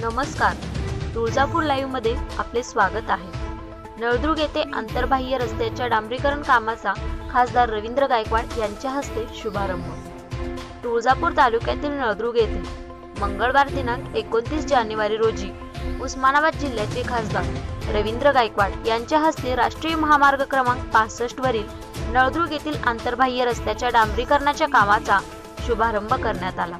नमस्कार. तुळजापूर लाईव्हमध्ये आपले स्वागत आहे. नळदुर्ग येथे आंतरबाह्य रस्त्याच्या डांबरीकरण कामाचा खासदार रवींद्र गायकवाड यांच्या हस्ते शुभारंभ. तुळजापूर तालुक्यातील नळदुर्ग येथे मंगळवार दिनांक एकोणतीस जानेवारी रोजी उस्मानाबाद जिल्ह्याचे खासदार रवींद्र गायकवाड यांच्या हस्ते राष्ट्रीय महामार्ग क्रमांक पासष्ट वरील नळदुर्ग येथील आंतरबाह्य रस्त्याच्या डांबरीकरणाच्या कामाचा शुभारंभ करण्यात आला.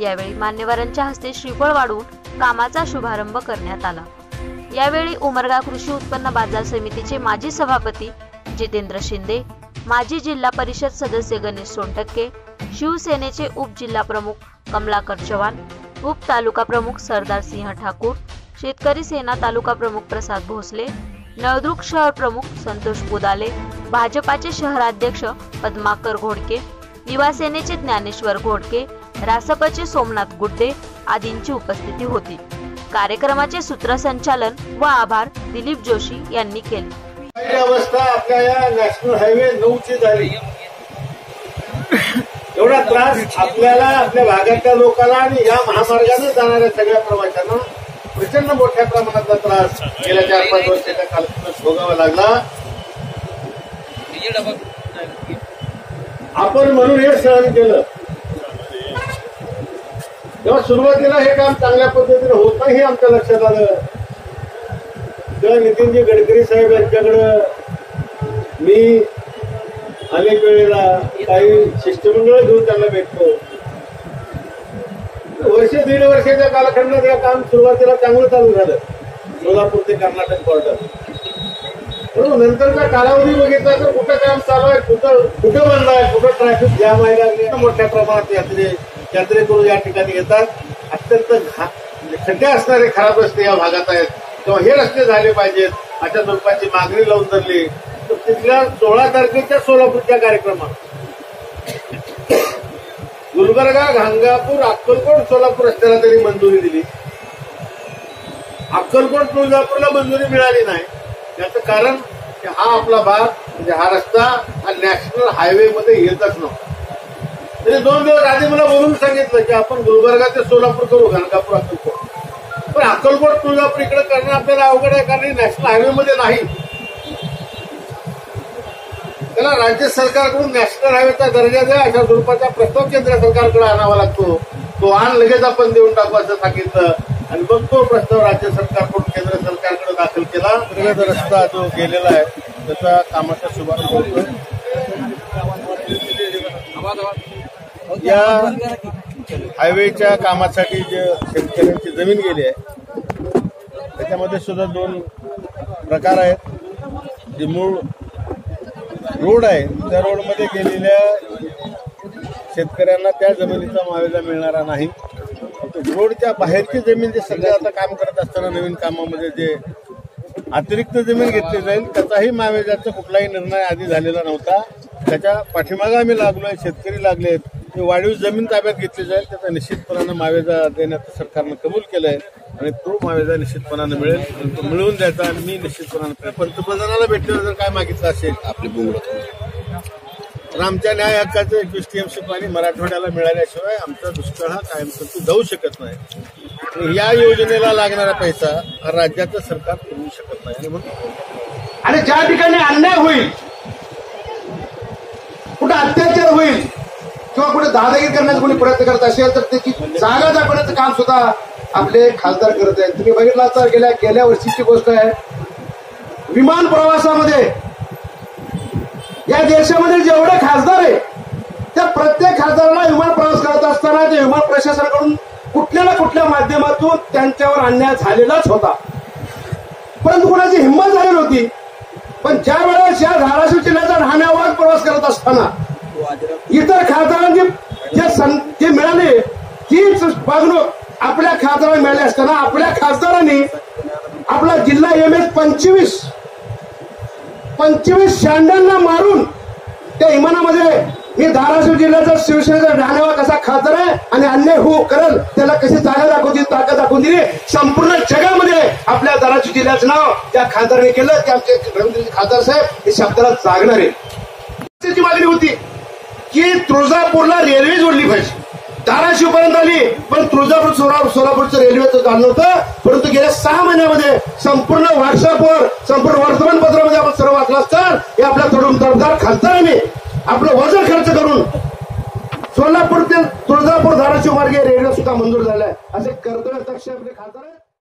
यावेळी मान्यवरांच्या हस्ते श्रीफळ वाढवून कामाचा शुभारंभ करण्यात आला. यावेळी उमरगा कृषी उत्पन्न बाजार समितीचे माजी सभापती जितेंद्र शिंदे माजी जिल्हा परिषद सदस्य गणेश सोनटक्के शिवसेनेचे उपजिल्हा प्रमुख कमलाकर चव्हाण उप तालुका प्रमुख सरदार सिंह ठाकूर शेतकरी सेना तालुका प्रमुख प्रसाद भोसले नळदुर्ग शहर प्रमुख संतोष पुदाले भाजपाचे शहराध्यक्ष पद्माकर घोडके युवासेनेचे ज्ञानेश्वर घोडके रासपचे सोमनाथ गुड्डे आदींची उपस्थिती होती. कार्यक्रमाचे सूत्रसंचालन व आभार दिलीप जोशी यांनी केले. अवस्था आपल्या या नॅशनल हायवे नऊची झाली? एवढा त्रास आपल्याला आपल्या भागातल्या लोकांना आणि या महामार्गाने जाणाऱ्या सगळ्या प्रवाशांना प्रचंड मोठ्या प्रमाणातला त्रास गेल्या चार पाच वर्षाच्या कालावधीत भोगावा लागला. आपण म्हणून हे सहन केलं. तेव्हा सुरुवातीला हे काम चांगल्या पद्धतीने होत नाही हे आमच्या लक्षात आलं. तेव्हा नितीनजी गडकरी साहेब यांच्याकडं मी अनेक वेळेला काही शिष्टमंडळ घेऊन त्यांना भेटतो. वर्ष दीड वर्षाच्या कालखंडात हे काम सुरुवातीला चांगलं चालू झालं. सोलापूर ते कर्नाटक बॉर्डर म्हणून नंतरचा कालावधी बघितला तर कुठं काम चालू आहे कुठं कुठं बंद आहे कुठं ट्रॅफिक जाम आहे मोठ्या प्रमाणात यात्रे यात्रेकरू या ठिकाणी येतात. अत्यंत म्हणजे खड्डे असणारे खराब रस्ते या भागात आहेत. तेव्हा हे रस्ते झाले पाहिजेत. अशा स्वरूपाची मागणी लावून धरली. तर तिथल्या सोळा तारखेच्या सोलापूरच्या कार्यक्रमात गुलबर्गा गांगापूर अक्कलकोट सोलापूर रस्त्याला तरी मंजुरी दिली. अक्कलकोट तुळजापूरला मंजुरी मिळाली नाही. याचं कारण हा आपला भाग म्हणजे हा रस्ता हा नॅशनल हायवे मध्ये येतच नव्हता. त्याने दोन दिवस आधी मला बोलून सांगितलं की आपण गुलबर्गा ते सोलापूर करू घनकापूर अक्कलकोट पण अक्कलकोट तुळजापूर इकडे करणं आपल्याला अवघड आहे कारण नॅशनल हायवे मध्ये नाही. त्याला राज्य सरकारकडून नॅशनल हायवेचा दर्जा द्या अशा स्वरूपाचा प्रस्ताव केंद्र सरकारकडे आणावा लागतो. तो आण लगेच आपण देऊन टाकू असं सांगितलं. आणि मग तो प्रस्ताव राज्य सरकारकडून केंद्र सरकारकडे दाखल केला. रस्ता जो गेलेला आहे त्याचा कामाचा शुभारंभ होतो या हायवेच्या कामासाठी जे शेतकऱ्यांची जमीन गेली आहे त्याच्यामध्ये सुद्धा दोन प्रकार आहेत. जे मूळ रोड आहे त्या रोडमध्ये गेलेल्या शेतकऱ्यांना त्या जमिनीचा मुआवजा मिळणारा नाही. रोडच्या बाहेरची जमीन जे सगळं आता काम करत असताना नवीन कामामध्ये जे अतिरिक्त जमीन घेतली जाईल त्याचाही मावेजाचा कुठलाही निर्णय आधी झालेला नव्हता. त्याच्या पाठीमागे आम्ही आहे शेतकरी लागले आहेत. ते वाढीव जमीन ताब्यात घेतली जाईल त्याचा निश्चितपणानं मावेजा देण्याचं सरकारनं कबूल केलं आहे आणि तो मावेजा निश्चितपणानं मिळेल आणि तो मिळवून द्यायचा आणि मी निश्चितपणानं पंतप्रधानाला भेटल्यावर जर काय मागितलं असेल आपली तर आमच्या न्याय हक्काचं एकवीस टीएमसी पाणी मराठवाड्याला मिळाल्याशिवाय आमचा दुष्काळ हा कायमस्वरूपी जाऊ शकत नाही. या योजनेला लागणारा पैसा हा राज्याचं सरकार पुरवू शकत नाही. आणि म्हणून आणि ज्या ठिकाणी अन्याय होईल कुठं अत्याचार होईल किंवा कुठे दादागिरी करण्याचा कोणी प्रयत्न करत असेल तर त्याची जागा दाखवण्याचं काम सुद्धा आपले खासदार करत आहेत. तुम्ही बघितला तर गेल्या गेल्या वर्षीची गोष्ट आहे. विमान प्रवासामध्ये या देशामध्ये जेवढे खासदार आहे त्या प्रत्येक खासदाराला विमान प्रवास करत असताना ते विमान प्रशासनाकडून कुठल्या ना कुठल्या माध्यमातून त्यांच्यावर अन्याय झालेलाच होता. परंतु कुणाची हिंमत झाली नव्हती. पण ज्या वेळेस या धाराशिव जिल्ह्याचा राहण्यावर प्रवास करत असताना इतर खासदारांची जे सं- जे मिळाले तीच वागणूक आपल्या खासदारांना मिळाली असताना आपल्या खासदारांनी आपला जिल्हा एम एस पंचवीस पंचवीस शांड्यांना मारून त्या इमानामध्ये मी धाराशिव जिल्ह्याचा शिवसेनेचा राहण्यावा कसा खासदार आहे आणि अन्याय हो करल त्याला कशी जागा दाखवली ताकद दाखवून दिली संपूर्ण जगामध्ये आपल्या धाराशिव जिल्ह्याचं नाव त्या खासदाराने केलं. ते आमचे रवींद्रजी खासदार साहेब हे शब्दाला जागणार. आहे मागणी होती. की तुळजापूरला रेल्वे जोडली पाहिजे. धाराशिव पर्यंत आली पण तुळजापूर सोलापूर सोलापूरचं रेल्वेचं झालं होतं परंतु गेल्या सहा महिन्यामध्ये संपूर्ण व्हॉट्सअपवर संपूर्ण वर्तमानपत्रामध्ये आपण सर्व वाचला तर हे आपल्या तरुण तडफदार खासदारांनी आपलं वजन खर्च करून सोलापूर ते तुळजापूर धाराशिव मार्गे रेल्वे सुद्धा मंजूर झालाय. असे कर्तव्य खासदार